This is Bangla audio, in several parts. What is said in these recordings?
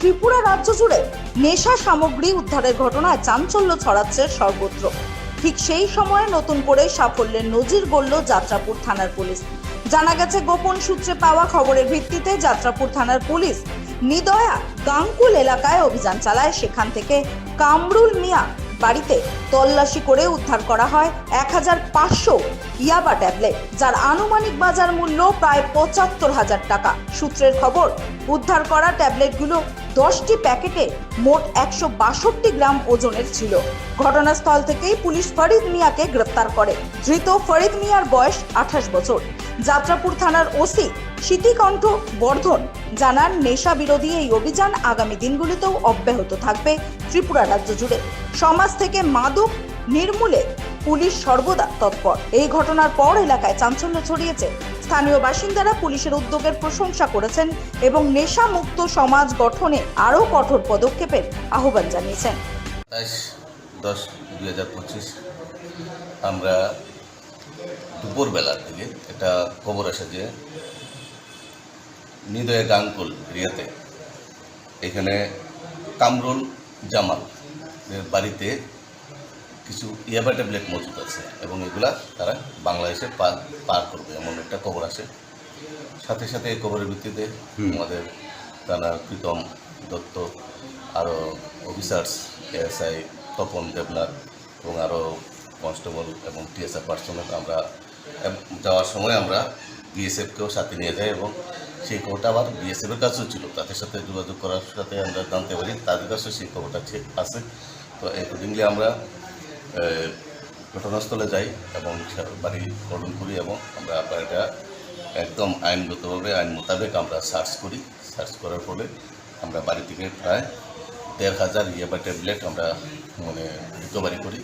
ত্রিপুরা রাজ্য জুড়ে নেশা সামগ্রী উদ্ধারের ঘটনায় চাঞ্চল্য ছড়াচ্ছে সর্বত্র। ঠিক সেই সময়ে নতুন করে সাফল্যের নজির গড়ল যাত্রাপুর থানার পুলিশ। জানা গেছে, গোপন সূত্রে পাওয়া খবরের ভিত্তিতে যাত্রাপুর থানার পুলিশ নিদয়া গাঙ্কুল এলাকায় অভিযান চালায়। সেখান থেকে কামরুল মিয়া বাড়িতে তল্লাশি করে উদ্ধার করা হয় এক হাজার পাঁচশো ইয়াবা ট্যাবলেট, যার আনুমানিক বাজার মূল্য প্রায় পঁচাত্তর হাজার টাকা। সূত্রের খবর, উদ্ধার করা ট্যাবলেটগুলো দশটি প্যাকেটে মোট একশো বাষট্টি গ্রাম ওজনের ছিল। ঘটনাস্থল থেকেই পুলিশ ফরিদ মিয়াকে গ্রেপ্তার করে। ধৃত ফরিদ মিয়ার বয়স আঠাশ বছর। যাত্রাপুর থানার ওসি স্মৃতিকণ্ঠ বর্ধন জানান, নেশা বিরোধী এই অভিযান আগামী দিনগুলিতেও অব্যাহত থাকবে ত্রিপুরা রাজ্য জুড়ে। সমাজ থেকে মাদক নির্মূলে পুলিশ সর্বদা তৎপর। এই ঘটনার পর এলাকায় চাঞ্চল্য ছড়িয়েছে স্থানীয় বাসিন্দারা পুলিশের উদ্যোগের প্রশংসা করেছেন এবং নেশা মুক্ত সমাজ গঠনে আরও কঠোর পদক্ষেপের আহ্বান জানিয়েছেন। দশ দুই হাজার পঁচিশ আমরা দুপুরবেলার দিকে একটা খবর আসে যে নিদয় গাঙ্কুল এরিয়াতে এখানে কামরুল জামাল বাড়িতে কিছু ইয়াবা ট্যাবলেট মজুদ আছে এবং এগুলা তারা বাংলাদেশে পার পার করবে এমন একটা খবর আসে সাথে সাথে এই খবরের ভিত্তিতে আমাদের তারা প্রীতম দত্ত আরও অফিসার্স এএসআই তপন দেবনাথ এবং আরও কনস্টেবল এবং টিএসআর পার্সোনাল আমরা যাওয়ার সময় আমরা বিএসএফকেও সাথে নিয়ে যাই এবং সেই খবরটা আবার বিএসএফের কাছেও ছিল। তাদের সাথে যোগাযোগ করার সাথে আমরা জানতে পারি তাদের কাছেও সেই খবরটা আছে। তো অ্যাকর্ডিংলি আমরা ঘটনাস্থলে যাই এবং বাড়ি গঠন করি এবং আমরা আপনার এটা একদম আইনগতভাবে আইন মোতাবেক আমরা সার্চ করি। সার্চ করার ফলে আমরা বাড়ি থেকে প্রায় দেড় হাজার ইয়াবা ট্যাবলেট আমরা মানে রিকভারি করি।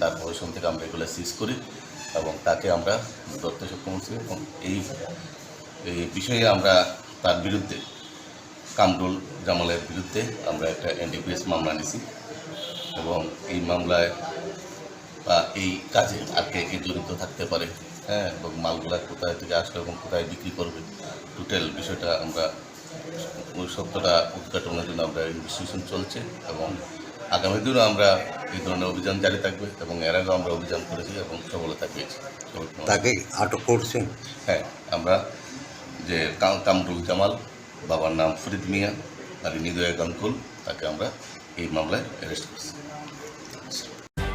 তারপর ওইখান থেকে আমরা এগুলো সিজ করি এবং তাকে আমরা ধরতে সক্ষম হচ্ছি এবং এই এই বিষয়ে আমরা তার বিরুদ্ধে কামরুল জামালের বিরুদ্ধে আমরা একটা এনডিপিএস মামলা নিছি এবং এই মামলায় এই কাজে আর কে কে জড়িত থাকতে পারে হ্যাঁ এবং মালগুলা কোথায় থেকে আসবে এবং কোথায় বিক্রি করবে টোটাল বিষয়টা আমরা ওই সত্যটা উদ্ঘাটনের জন্য আমরা ইনভেস্টিগেশন চলছে এবং আগামী দিনও আমরা এই ধরনের অভিযান জারি থাকবে এবং এর আগেও আমরা অভিযান করেছি এবং সফলতা পেয়েছি। তাকে আটক করছেন? হ্যাঁ আমরা যে কাম- কামরুল জামাল বাবার নাম ফরিদ মিয়া আর নিদয় গাঙ্কুল তাকে আমরা এই মামলায় অ্যারেস্ট করছি।